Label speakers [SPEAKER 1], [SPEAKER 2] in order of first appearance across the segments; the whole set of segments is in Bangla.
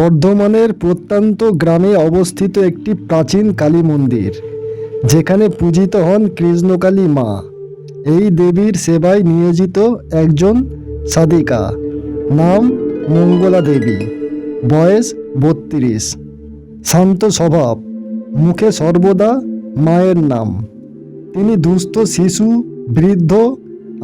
[SPEAKER 1] বর্ধমানের প্রত্যন্ত গ্রামে অবস্থিত একটি প্রাচীন কালী মন্দির, যেখানে পূজিত হন কৃষ্ণকালী মা। এই দেবীর সেবায় নিয়োজিত একজন সাধিকা, নাম মঙ্গলা দেবী, বয়স বত্রিশ। শান্ত স্বভাব, মুখে সর্বদা মায়ের নাম। তিনি দুস্থ, শিশু, বৃদ্ধ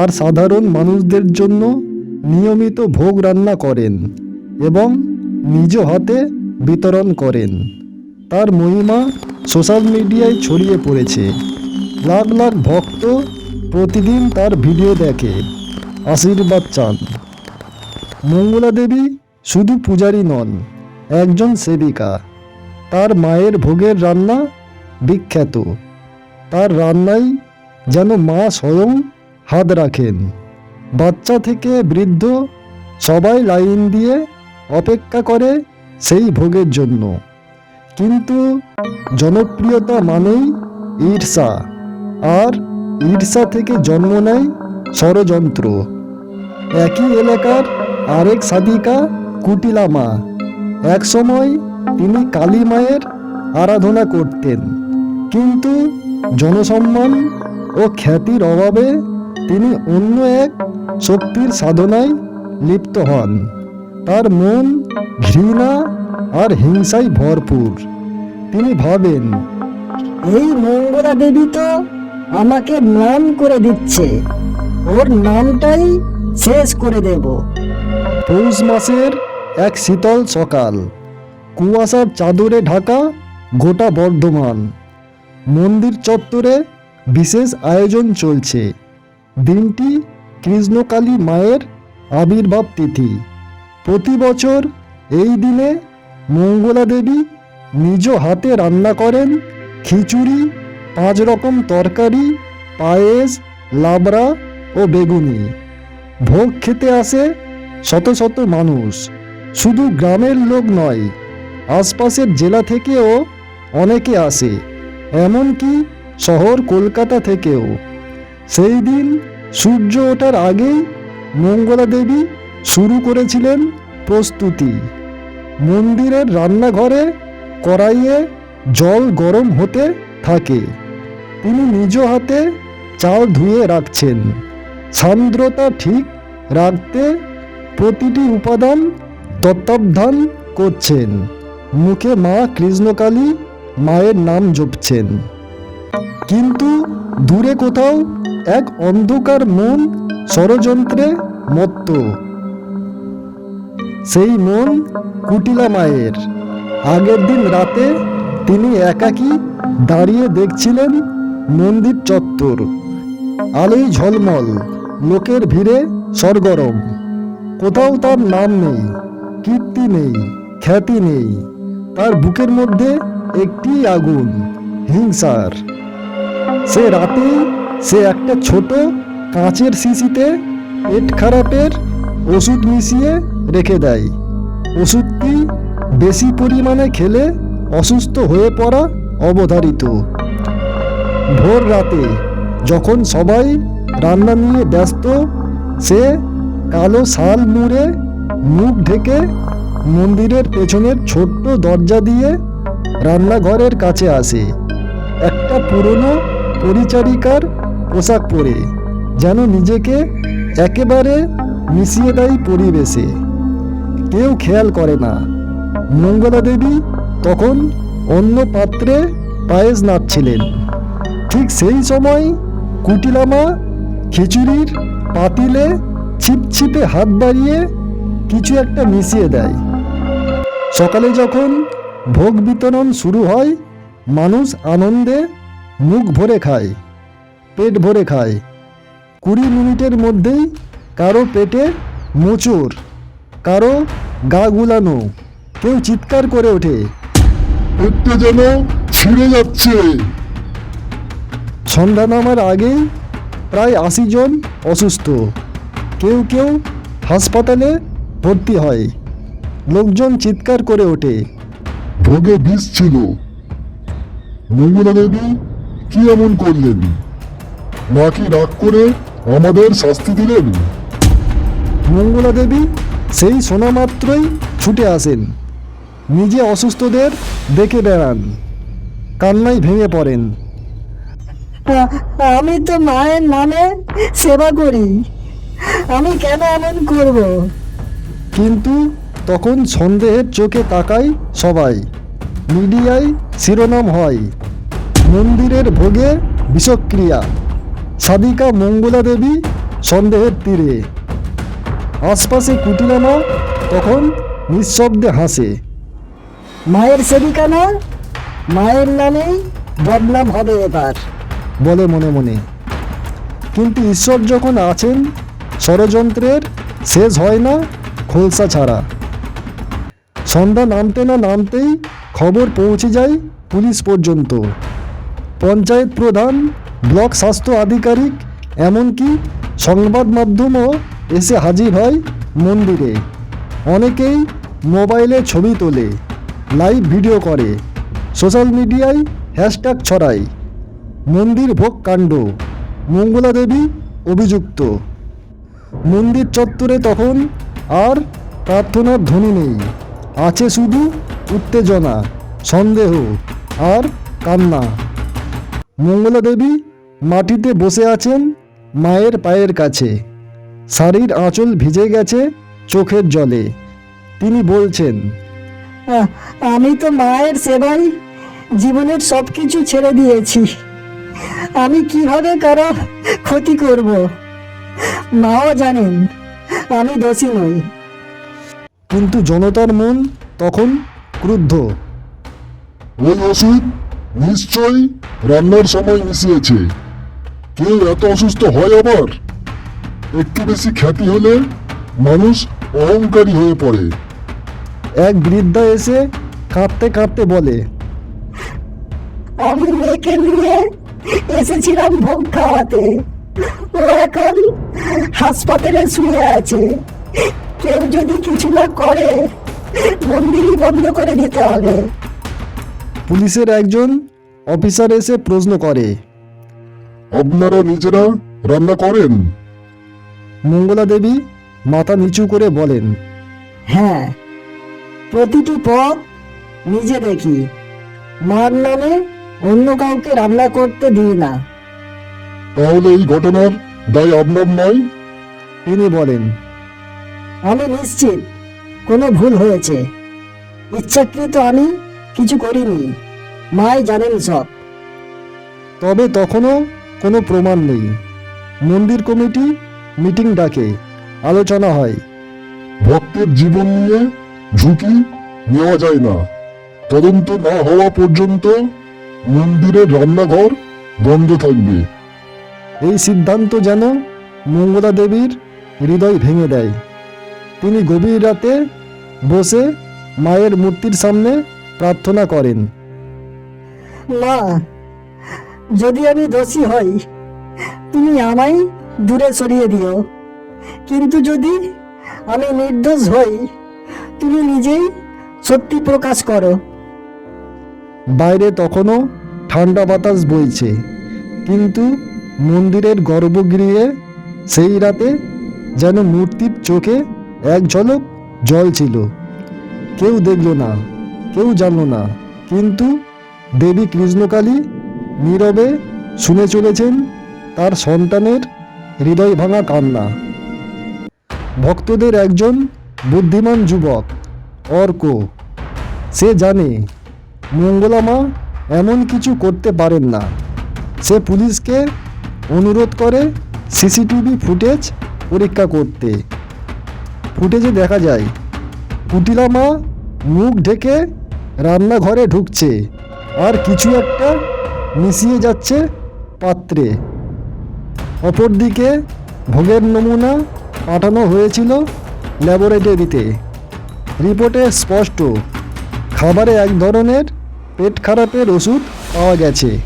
[SPEAKER 1] আর সাধারণ মানুষদের জন্য নিয়মিত ভোগ রান্না করেন এবং নিজ হাতে বিতরণ করেন। তার মহিমা সোশ্যাল মিডিয়ায় ছড়িয়ে পড়েছে। লাখ লাখ ভক্ত প্রতিদিন তার ভিডিও দেখে। আশীর্বাদ চান। মঙ্গলা দেবী শুধু পূজারী নন, একজন সেবিকা। তার মায়ের ভোগের রান্না বিখ্যাত। তার রান্নায় যেন মা স্বয়ং হাত রাখেন। বাচ্চা থেকে বৃদ্ধ সবাই লাইন দিয়ে অপেক্ষা করে সেই ভোগের জন্য। কিন্তু জনপ্রিয়তা মানেই ঈর্ষা, আর ঈর্ষা থেকে জন্ম নেয় ষড়যন্ত্র। একই এলাকার আরেক সাধিকা কুটিলা মা। একসময় তিনি কালী মায়ের আরাধনা করতেন। কিন্তু জনসম্মান ও খ্যাতির অভাবে তিনি অন্য এক শক্তির সাধনায় লিপ্ত হন। তার মন ঘৃণা আর হিংসায় ভরপুর। তিনি ভাবেন
[SPEAKER 2] এই মঙ্গলা দেবী তো আমাকে নাম করে দিচ্ছে। ওর নামটাই শেষ করে দেব।
[SPEAKER 1] পৌষ মাসের এক শীতল সকাল কুয়াশার চাদরে ঢাকা গোটা বর্ধমান। মন্দির চত্বরে বিশেষ আয়োজন চলছে। দিনটি কৃষ্ণকালী মায়ের আবির্ভাব তিথি। প্রতি বছর এই দিনে মঙ্গলা দেবী নিজ হাতে রান্না করেন খিচুড়ি, পাঁচ রকম তরকারি, পায়েস, লাবড়া ও বেগুনি। ভোগ খেতে আসে শত শত মানুষ। শুধু গ্রামের লোক নয়, আশপাশের জেলা থেকেও অনেকে আসে, এমনকি শহর কলকাতা থেকেও। সেই দিন সূর্য ওঠার আগেই মঙ্গলা দেবী শুরু করেছিলেন প্রস্তুতি। মন্দিরের রান্নাঘরে কড়াইয়ে জল গরম হতে থাকে। তিনি নিজ হাতে চাল ধুয়ে রাখছেন। সান্দ্রতা ঠিক রাখতে প্রতিটি উপাদান তত্ত্বাবধান করছেন। মুখে মা কৃষ্ণকালী মায়ের নাম জপছেন। কিন্তু দূরে কোথাও এক অন্ধকার মন ষড়যন্ত্রে মত্ত। সেই মন কুটিলা মায়ের। আগের দিন রাতে তিনি একাকী দাঁড়িয়ে দেখছিলেন মন্দির চত্বর আলোই ঝলমল, লোকের ভিড়ে সরগরম। কোথাও তার নাম নেই, কীর্তি নেই, খ্যাতি নেই, তার বুকের মধ্যে একটি আগুন, হিংসার। সে রাতে সে একটা ছোট কাঁচের শিশিতে পেট খারাপের ওষুধ মিশিয়ে রেখে দেয়। ওষুধটি বেশি পরিমাণে খেলে অসুস্থ হয়ে পড়া অবধারিত। ভোর রাতে যখন সবাই রান্না নিয়ে ব্যস্ত, সে কালো শাল মুড়ে মুখ ঢেকে মন্দিরের পেছনের ছোট্ট দরজা দিয়ে রান্নাঘরের কাছে আসে। একটা পুরনো পরিচারিকার পোশাক পরে, যেন নিজেকে একেবারে মিশিয়ে দেয় পরিবেশে। কেউ খেয়াল করে না। মঙ্গলা দেবী তখন অন্য পাত্রে পায়েস নাড়ছিলেন। ঠিক সেই সময় কুটিলামা খিচুড়ির পাতিলে ছিপছিপে হাত বাড়িয়ে কিছু একটা মিশিয়ে দেয়। সকালে যখন ভোগ বিতরণ শুরু হয়, মানুষ আনন্দে মুখ ভরে খায়, পেট ভরে খায়। কুড়ি মিনিটের মধ্যেই কারও পেটে মোচড় কারও গা গুলানো। কেউ চিৎকার করে ওঠে।
[SPEAKER 3] যেন ছিঁড়ে যাচ্ছে।
[SPEAKER 1] সন্ধ্যা নামার আগেই প্রায় আশি জন অসুস্থ। কেউ কেউ হাসপাতালে ভর্তি হয়। লোকজন চিৎকার করে ওঠে।
[SPEAKER 3] ভোগে বিষ ছিল। মঙ্গলা দেবী কি এমন করলেন? নাকি রাগ করে আমাদের শাস্তি দিলেন?
[SPEAKER 1] মঙ্গলা দেবী সেই শোনা মাত্রই ছুটে আসেন। নিজে অসুস্থদের দেখে বেড়ান। কান্নায় ভেঙে পড়েন।
[SPEAKER 2] আমি তো মায়ের নামে সেবা করি। আমি কেন এমন করব?
[SPEAKER 1] কিন্তু তখন সন্দেহের চোখে তাকায় সবাই। মিডিয়ায় শিরোনাম হয়। মন্দিরের ভোগে বিষক্রিয়া। সাদিকা মঙ্গলা দেবী সন্দেহের তীরে। আশপাশে কুটিলামা তখন নিঃশব্দে হাসে।
[SPEAKER 2] মায়ের সেবিকা না, মায়ের নামেই বদনাম হবে এবার,
[SPEAKER 1] বলে মনে মনে। কিন্তু ঈশ্বর যখন আছেন, ষড়যন্ত্রের শেষ হয় না খোলসা ছাড়া। সন্ধ্যা নামতে না নামতেই খবর পৌঁছে যায় পুলিশ পর্যন্ত। পঞ্চায়েত প্রধান, ব্লক স্বাস্থ্য আধিকারিক, এমনকি সংবাদ মাধ্যমও এসে হাজির হয় মন্দিরে। অনেকেই মোবাইলে ছবি তোলে লাইভ ভিডিও করে সোশ্যাল মিডিয়ায় হ্যাশট্যাগ ছড়ায়। মন্দির ভোগ কাণ্ড, মঙ্গলা দেবী অভিযুক্ত। মন্দির চত্বরে তখন আর প্রার্থনার ধ্বনি নেই, আছে শুধু উত্তেজনা, সন্দেহ আর কান্না। মঙ্গলা দেবী মাটিতে বসে আছেন মায়ের পায়ের কাছে। শাড়ির আঁচল ভিজে গেছে চোখের জলে। তিনি বলছেন
[SPEAKER 2] আমি তো মায়ের সেবাই জীবনের সব কিছু ছেড়ে দিয়েছি। আমি কীভাবে কারও ক্ষতি করব? মাও জানেন আমি দোষী নই।
[SPEAKER 1] কিন্তু জনতার মন তখন ক্রুদ্ধ।
[SPEAKER 3] ওই ওষুধ নিশ্চয়ই রান্নার সময় মিশিয়েছে। কেউ এত অসুস্থ হয় আবার? একটু বেশি খ্যাতি হলে মানুষ অহংকারী হয়ে পড়ে।
[SPEAKER 1] এক বৃদ্ধা এসে কাঁদতে কাঁদতে বলে
[SPEAKER 2] আমি মেয়েকে নিয়ে এসেছিলাম ভোগ খাওয়াতে। ও এখন হাসপাতালে শুয়ে আছে। কেউ যদি কিছু না করে মন্দিরই বন্ধ করে দিতে হবে।
[SPEAKER 1] পুলিশের একজন অফিসার এসে প্রশ্ন করে
[SPEAKER 3] আপনারা নিজেরা রান্না করেন?
[SPEAKER 1] মঙ্গলা দেবী মাথা নিচু করে বলেন
[SPEAKER 2] হ্যাঁ প্রতিটি পথ নিজে দেখি। মার নামে অন্য কাউকে রান্না করতে দিই না।
[SPEAKER 3] তাহলে এই ঘটনার দায় আপনার নয়?
[SPEAKER 1] তিনি বলেন
[SPEAKER 2] আমি নিশ্চিত কোনো ভুল হয়েছে। ইচ্ছাকৃত আমি কিছু করিনি। মাই জানেন সব।
[SPEAKER 1] তবে তখনও কোনো প্রমাণ নেই। মন্দির কমিটি মিটিং ডাকে আলোচনা হয়।
[SPEAKER 3] ভক্তের জীবন নিয়ে ঝুঁকি নেওয়া যায় না। তদন্ত না হওয়া পর্যন্ত মন্দিরের রান্নাঘর বন্ধ থাকবে।
[SPEAKER 1] এই সিদ্ধান্ত যেন মঙ্গলা দেবীর হৃদয় ভেঙে দেয়। তিনি গভীর রাতে বসে মায়ের মূর্তির সামনে প্রার্থনা করেন।
[SPEAKER 2] মা যদি আমি দোষী হই তুমি আমায় দূরে সরিয়ে দিও। কিন্তু যদি আমি নির্দোষ হই, তুমি নিজেই সত্যি প্রকাশ করো।
[SPEAKER 1] বাইরে তখনও ঠান্ডা বাতাস বইছে, কিন্তু মন্দিরের গর্ভগৃহে সেই রাতে যেন মূর্তির চোখে এক ঝলক জল ছিল। কেউ দেখল না, কেউ জানল না, কিন্তু দেবী কৃষ্ণকালী নীরবে শুনে চলেছেন তার সন্তানের হৃদয় ভাঙা কান্না। ভক্তদের একজন বুদ্ধিমান যুবক, অর্ক। সে জানে, মঙ্গলামা এমন কিছু করতে পারেন না। সে পুলিশকে অনুরোধ করে সিসিটিভি ফুটেজ পরীক্ষা করতে। ফুটেজে দেখা যায় কুটিলা মা মুখ ঢেকে রান্নাঘরে ঢুকছে, আর কিছু একটা মিশিয়ে যাচ্ছে পাত্রে। অপরদিকে ভোগের নমুনা পাঠানো হয়েছিল ল্যাবরেটরিতে। রিপোর্টে স্পষ্ট খাবারে এক ধরনের পেট খারাপের ওষুধ পাওয়া গেছে।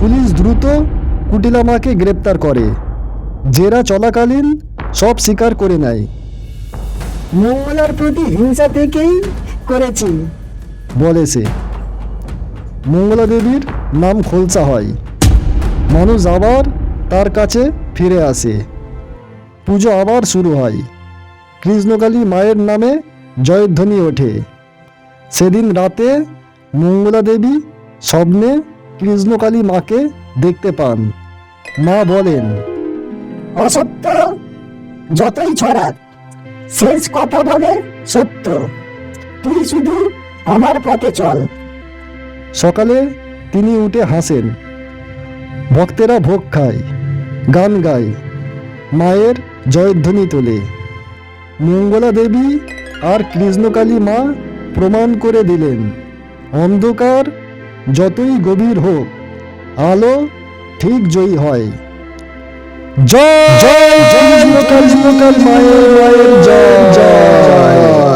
[SPEAKER 1] পুলিশ দ্রুত কুটিলামাকে গ্রেপ্তার করে। জেরা চলাকালীন সব স্বীকার করে নেয়।
[SPEAKER 2] মঙ্গলার প্রতি হিংসা থেকেই করেছি।
[SPEAKER 1] বলে সে। মঙ্গলা দেবীর নাম খোলসা হয়। মানুষ আবার তার কাছে ফিরে আসে। পুজো আবার শুরু হয়। কৃষ্ণকালী মায়ের নামে জয়ধ্বনি ওঠে। সেদিন রাতে মঙ্গলা দেবী স্বপ্নে কৃষ্ণকালী মাকে দেখতে পান। মা বলেন
[SPEAKER 2] অসত্য যতই ছড়াক শেষ কথা বলে সত্য। তুই শুধু আমার পথে চল।
[SPEAKER 1] সকালে তিনি উঠে হাসেন। ভক্তেরা ভোগ খায়। গান গায় মায়ের জয়ধ্বনি তোলে মঙ্গলা দেবী আর কৃষ্ণকালী মা প্রমাণ করে দিলেন অন্ধকার যতই গভীর হোক আলো ঠিক জয়ী হয় জয় জয় জয় মায়ের মায়ের জয় জয়